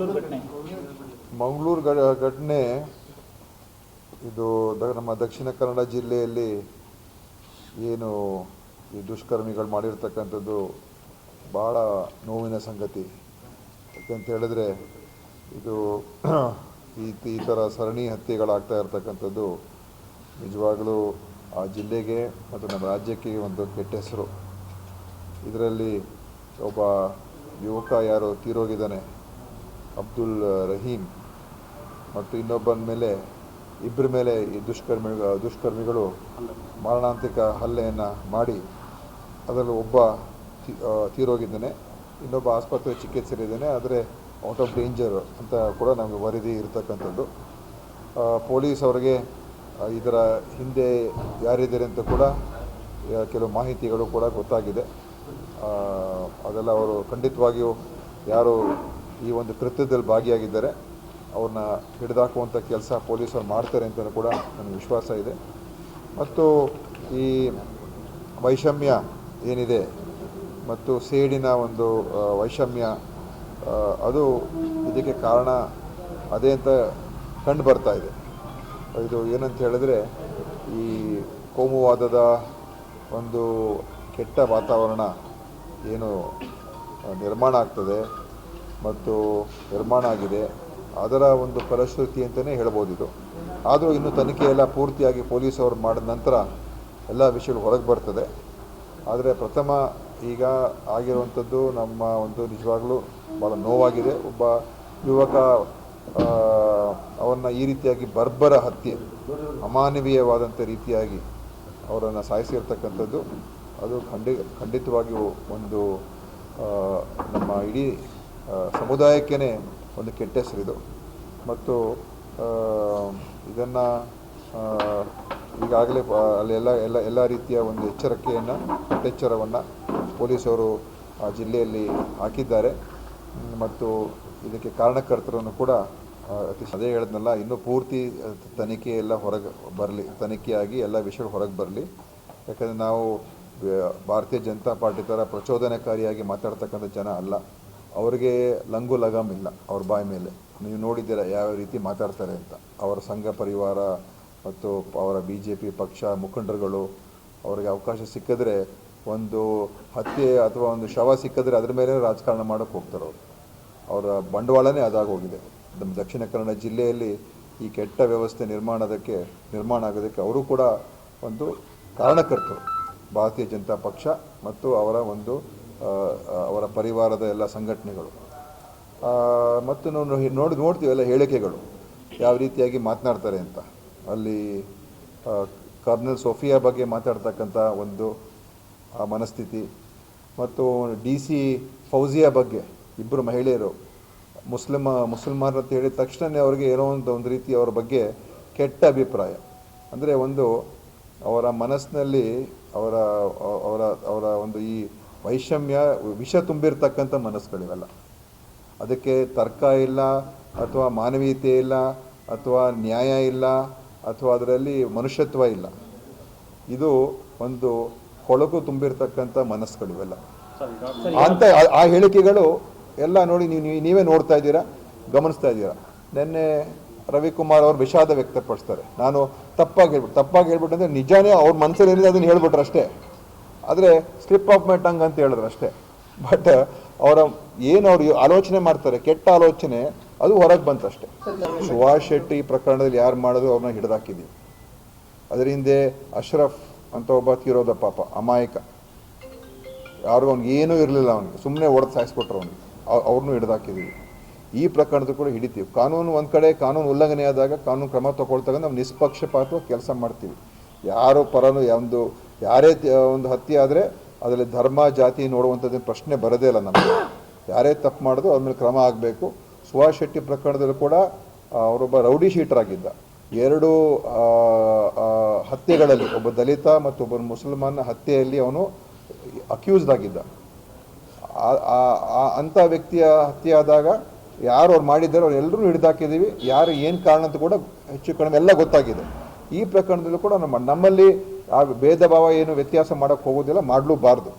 ಮೂರು ಘಟನೆ. ಇದು ನಮ್ಮ ದಕ್ಷಿಣ ಕನ್ನಡ ಜಿಲ್ಲೆಯಲ್ಲಿ ಏನು ಈ ದುಷ್ಕರ್ಮಿಗಳು ಮಾಡಿರ್ತಕ್ಕಂಥದ್ದು ಭಾಳ ನೋವಿನ ಸಂಗತಿ. ಯಾಕೆಂತ ಹೇಳಿದ್ರೆ ಇದು ಈ ಈ ಥರ ಸರಣಿ ಹತ್ಯೆಗಳಾಗ್ತಾ ಇರ್ತಕ್ಕಂಥದ್ದು ನಿಜವಾಗಲೂ ಆ ಜಿಲ್ಲೆಗೆ ಮತ್ತು ನಮ್ಮ ರಾಜ್ಯಕ್ಕೆ ಒಂದು ಕೆಟ್ಟ ಹೆಸರು. ಇದರಲ್ಲಿ ಒಬ್ಬ ಯುವಕ ಯಾರು ತೀರೋಗಿದ್ದಾನೆ. ಅಬ್ದುಲ್ ರಹೀಮ್ ಮತ್ತು ಇನ್ನೊಬ್ಬನ ಮೇಲೆ ಇಬ್ಬರ ಮೇಲೆ ಈ ದುಷ್ಕರ್ಮಿ, ದುಷ್ಕರ್ಮಿಗಳು ಮಾರಣಾಂತಿಕ ಹಲ್ಲೆಯನ್ನು ಮಾಡಿ ಅದರಲ್ಲಿ ಒಬ್ಬ ತೀರೋಗಿದ್ದಾನೆ, ಇನ್ನೊಬ್ಬ ಆಸ್ಪತ್ರೆ ಚಿಕಿತ್ಸೆಯಲ್ಲಿದ್ದಾನೆ, ಆದರೆ ಔಟ್ ಆಫ್ ಡೇಂಜರ್ ಅಂತ ಕೂಡ ನಮಗೆ ವರದಿ ಇರತಕ್ಕಂಥದ್ದು. ಪೊಲೀಸ್ ಅವರಿಗೆ ಇದರ ಹಿಂದೆ ಯಾರಿದ್ದಾರೆ ಅಂತ ಕೂಡ ಕೆಲವು ಮಾಹಿತಿಗಳು ಕೂಡ ಗೊತ್ತಾಗಿದೆ. ಅದೆಲ್ಲ ಅವರು ಖಂಡಿತವಾಗಿಯೂ ಯಾರು ಈ ಒಂದು ಕೃತ್ಯದಲ್ಲಿ ಭಾಗಿಯಾಗಿದ್ದಾರೆ ಅವ್ರನ್ನ ಹಿಡಿದಾಕುವಂಥ ಕೆಲಸ ಪೊಲೀಸರು ಮಾಡ್ತಾರೆ ಅಂತ ಕೂಡ ನನಗೆ ವಿಶ್ವಾಸ ಇದೆ. ಮತ್ತು ಈ ವೈಷಮ್ಯ ಏನಿದೆ ಮತ್ತು ಸೇಡಿನ ಒಂದು ವೈಷಮ್ಯ ಅದು ಇದಕ್ಕೆ ಕಾರಣ ಅದೇ ಅಂತ ಕಂಡು ಬರ್ತಾ ಇದೆ. ಇದು ಏನಂತ ಹೇಳಿದ್ರೆ ಈ ಕೋಮುವಾದದ ಒಂದು ಕೆಟ್ಟ ವಾತಾವರಣ ಏನು ನಿರ್ಮಾಣ ಆಗ್ತದೆ ಮತ್ತು ನಿರ್ಮಾಣ ಆಗಿದೆ. ಅದರ ಒಂದು ಫಲಶ್ರುತಿ ಅಂತಲೇ ಹೇಳ್ಬೋದು ಇದು. ಆದರೂ ಇನ್ನು ತನಿಖೆ ಎಲ್ಲ ಪೂರ್ತಿಯಾಗಿ ಪೊಲೀಸವರು ಮಾಡಿದ ನಂತರ ಎಲ್ಲ ವಿಷಯಗಳು ಹೊರಗೆ ಬರ್ತದೆ. ಆದರೆ ಪ್ರಥಮ ಈಗ ಆಗಿರುವಂಥದ್ದು ನಮ್ಮ ಒಂದು ನಿಜವಾಗಲೂ ಭಾಳ ನೋವಾಗಿದೆ. ಒಬ್ಬ ಯುವಕ ಅವನ್ನ ಈ ರೀತಿಯಾಗಿ ಬರ್ಬರ ಹತ್ಯೆ, ಅಮಾನವೀಯವಾದಂಥ ರೀತಿಯಾಗಿ ಅವರನ್ನು ಸಾಯಿಸಿರ್ತಕ್ಕಂಥದ್ದು, ಅದು ಖಂಡಿ, ಖಂಡಿತವಾಗಿಯೂ ಒಂದು ನಮ್ಮ ಇಡೀ ಸಮುದಾಯಕ್ಕೇ ಒಂದು ಕೆಟ್ಟ ಹೆಸರಿದು ಮತ್ತು ಇದನ್ನು ಈಗಾಗಲೇ ಅಲ್ಲೆಲ್ಲ ಅಲ್ಲಿ ಎಲ್ಲ ಎಲ್ಲ ರೀತಿಯ ಒಂದು ಎಚ್ಚರಿಕೆಯನ್ನು ಕಟ್ಟೆಚ್ಚರವನ್ನು ಪೊಲೀಸರು ಆ ಜಿಲ್ಲೆಯಲ್ಲಿ ಹಾಕಿದ್ದಾರೆ. ಮತ್ತು ಇದಕ್ಕೆ ಕಾರಣಕರ್ತರನ್ನು ಕೂಡ ಅತಿ ಅದೇ ಹೇಳಿದ್ನಲ್ಲ, ಇನ್ನೂ ಪೂರ್ತಿ ತನಿಖೆ ಎಲ್ಲ ಹೊರಗೆ ಬರಲಿ, ತನಿಖೆಯಾಗಿ ಎಲ್ಲ ವಿಷಯಗಳು ಹೊರಗೆ ಬರಲಿ. ಯಾಕಂದರೆ ನಾವು, ಭಾರತೀಯ ಜನತಾ ಪಾರ್ಟಿ ಥರ ಪ್ರಚೋದನಕಾರಿಯಾಗಿ ಮಾತಾಡ್ತಕ್ಕಂಥ ಜನ ಅಲ್ಲ. ಅವರಿಗೆ ಲಂಗು ಲಗಾಮ್ ಇಲ್ಲ, ಅವ್ರ ಬಾಯಿ ಮೇಲೆ. ನೀವು ನೋಡಿದ್ದೀರ ಯಾವ ರೀತಿ ಮಾತಾಡ್ತಾರೆ ಅಂತ. ಅವರ ಸಂಘ ಪರಿವಾರ ಮತ್ತು ಅವರ ಬಿ ಜೆ ಪಿ ಪಕ್ಷ ಮುಖಂಡರುಗಳು ಅವರಿಗೆ ಅವಕಾಶ ಸಿಕ್ಕಿದ್ರೆ, ಒಂದು ಹತ್ಯೆ ಅಥವಾ ಒಂದು ಶವ ಸಿಕ್ಕಿದ್ರೆ ಅದ್ರ ಮೇಲೆ ರಾಜಕಾರಣ ಮಾಡೋಕ್ಕೆ ಹೋಗ್ತಾರೆ ಅವರು. ಅವರ ಬಂಡವಾಳನೇ ಅದಾಗೋಗಿದೆ ನಮ್ಮ ದಕ್ಷಿಣ ಕನ್ನಡ ಜಿಲ್ಲೆಯಲ್ಲಿ ಈ ಕೆಟ್ಟ ವ್ಯವಸ್ಥೆ ನಿರ್ಮಾಣದಕ್ಕೆ, ನಿರ್ಮಾಣ ಆಗೋದಕ್ಕೆ ಅವರು ಕೂಡ ಒಂದು ಕಾರಣಕರ್ತರು. ಭಾರತೀಯ ಜನತಾ ಪಕ್ಷ ಮತ್ತು ಅವರ ಒಂದು ಅವರ ಪರಿವಾರದ ಎಲ್ಲ ಸಂಘಟನೆಗಳು. ಮತ್ತು ನಾವು ನೋಡಿ ನೋಡ್ತೀವಿ ಎಲ್ಲ ಹೇಳಿಕೆಗಳು. ಯಾವ ರೀತಿಯಾಗಿ ಮಾತನಾಡ್ತಾರೆ ಅಂತ. ಅಲ್ಲಿ ಕರ್ನಲ್ ಸೋಫಿಯಾ ಬಗ್ಗೆ ಮಾತಾಡ್ತಕ್ಕಂಥ ಒಂದು ಮನಸ್ಥಿತಿ. ಮತ್ತು ಡಿ ಸಿ ಫೌಜಿಯಾ ಬಗ್ಗೆ ಇಬ್ಬರು ಮಹಿಳೆಯರು, ಮುಸ್ಲಿಮ ಮುಸಲ್ಮಾನರು ಅಂತ ಹೇಳಿದ ತಕ್ಷಣವೇ ಅವರಿಗೆ ಏನೋ ಒಂದು ಒಂದು ರೀತಿ ಅವರ ಬಗ್ಗೆ ಕೆಟ್ಟ ಅಭಿಪ್ರಾಯ. ಅಂದರೆ ಒಂದು ಅವರ ಮನಸ್ಸಿನಲ್ಲಿ ಅವರ ಅವರ ಅವರ ಒಂದು ಈ ವೈಷಮ್ಯ, ವಿಷ ತುಂಬಿರ್ತಕ್ಕಂಥ ಮನಸ್ಸುಗಳಿವೆಲ್ಲ. ಅದಕ್ಕೆ ತರ್ಕ ಇಲ್ಲ, ಅಥವಾ ಮಾನವೀಯತೆ ಇಲ್ಲ, ಅಥವಾ ನ್ಯಾಯ ಇಲ್ಲ, ಅಥವಾ ಅದರಲ್ಲಿ ಮನುಷ್ಯತ್ವ ಇಲ್ಲ. ಇದು ಒಂದು ಕೊಳಕು ತುಂಬಿರ್ತಕ್ಕಂಥ ಮನಸ್ಸುಗಳಿವೆಲ್ಲ. ಅಂತ ಆ- ಹೇಳಿಕೆಗಳು ಎಲ್ಲ ನೋಡಿ ನೀವು, ನೀವು- ನೋಡ್ತಾ ಇದ್ದೀರಾ, ಗಮನಿಸ್ತಾ ಇದ್ದೀರಾ. ನಿನ್ನೆ ರವಿಕುಮಾರ್ ಅವರು ವಿಷಾದ ವ್ಯಕ್ತಪಡಿಸ್ತಾರೆ. ನಾನು ತಪ್ಪಾಗಿ ಹೇಳ್ಬಿಟ್ಟು ತಪ್ಪಾಗಿ ಹೇಳ್ಬಿಟ್ಟು ಅಂದರೆ ನಿಜಾನೇ ಅವ್ರ ಮನಸ್ಸಲ್ಲಿ ಅದನ್ನು ಹೇಳ್ಬಿಟ್ರು ಅಷ್ಟೇ. ಆದರೆ ಸ್ಲಿಪ್ ಆಫ್ ಮೈ ಟಂಗ್ ಅಂತ ಹೇಳಿದ್ರು ಅಷ್ಟೇ. ಬಟ್ ಅವರ ಏನು ಅವರು ಆಲೋಚನೆ ಮಾಡ್ತಾರೆ, ಕೆಟ್ಟ ಆಲೋಚನೆ, ಅದು ಹೊರಗೆ ಬಂತಷ್ಟೇ ಸುಭಾಷ್ ಶೆಟ್ಟಿ ಪ್ರಕರಣದಲ್ಲಿ ಯಾರು ಮಾಡಿದ್ರು ಅವ್ರನ್ನ ಹಿಡಿದಾಕಿದ್ದೀವಿ ಅದರ ಹಿಂದೆ ಅಶ್ರಫ್ ಅಂತ ಒಬ್ಬ ತೀರೋದ ಪಾಪ, ಅಮಾಯಕ. ಯಾರು ಅವ್ನಿಗೆ ಏನೂ ಇರಲಿಲ್ಲ ಅವನಿಗೆ. ಸುಮ್ಮನೆ ಹೊಡೆದು ಸಾಯಿಸ್ಬಿಟ್ರು ಅವನಿಗೆ. ಅವ್ರನ್ನೂ ಹಿಡಿದಾಕಿದ್ದೀವಿ ಈ ಪ್ರಕರಣದ ಕೂಡ ಹಿಡಿತೀವಿ. ಕಾನೂನು ಒಂದು ಕಡೆ, ಕಾನೂನು ಉಲ್ಲಂಘನೆ ಆದಾಗ ಕಾನೂನು ಕ್ರಮ ತಗೊಳ್ತಾಗ ನಾವು ನಿಷ್ಪಕ್ಷಪಾತವಾಗಿ ಕೆಲಸ ಮಾಡ್ತೀವಿ. ಯಾರೋ ಪರನು ಒಂದು ಯಾರೇ ಒಂದು ಹತ್ಯೆ ಆದರೆ ಅದರಲ್ಲಿ ಧರ್ಮ, ಜಾತಿ ನೋಡುವಂಥದ್ದು ಪ್ರಶ್ನೆ ಬರೋದೇ ಇಲ್ಲ ನಮಗೆ. ಯಾರೇ ತಪ್ಪು ಮಾಡಿದ್ರು ಅದ್ರ ಮೇಲೆ ಕ್ರಮ ಆಗಬೇಕು. ಸುಭಾಷ್ ಶೆಟ್ಟಿ ಪ್ರಕರಣದಲ್ಲೂ ಕೂಡ ಅವರೊಬ್ಬ ರೌಡಿ ಶೀಟರ್ ಆಗಿದ್ದ. ಎರಡು ಹತ್ಯೆಗಳಲ್ಲಿ ಒಬ್ಬ ದಲಿತ ಮತ್ತು ಒಬ್ಬ ಮುಸಲ್ಮಾನ್ ಹತ್ಯೆಯಲ್ಲಿ ಅವನು ಅಕ್ಯೂಸ್ಡ್ ಆಗಿದ್ದ. ಅಂಥ ವ್ಯಕ್ತಿಯ ಹತ್ಯೆ ಆದಾಗ ಯಾರು ಅವ್ರು ಮಾಡಿದ್ದಾರೆ ಅವ್ರು ಎಲ್ಲರೂ ಹಿಡಿದಾಕಿದ್ದೀವಿ. ಯಾರು ಏನು ಕಾರಣ ಅಂತ ಕೂಡ ಹೆಚ್ಚು ಕಡಿಮೆ ಎಲ್ಲ ಗೊತ್ತಾಗಿದೆ. ಈ ಪ್ರಕರಣದಲ್ಲೂ ಕೂಡ ನಮ್ಮ ನಮ್ಮಲ್ಲಿ ಆ ಭೇದ ಭಾವ ಏನು ವ್ಯತ್ಯಾಸ ಮಾಡೋಕ್ಕೆ ಹೋಗೋದಿಲ್ಲ ಮಾಡಲೂಬಾರ್ದು.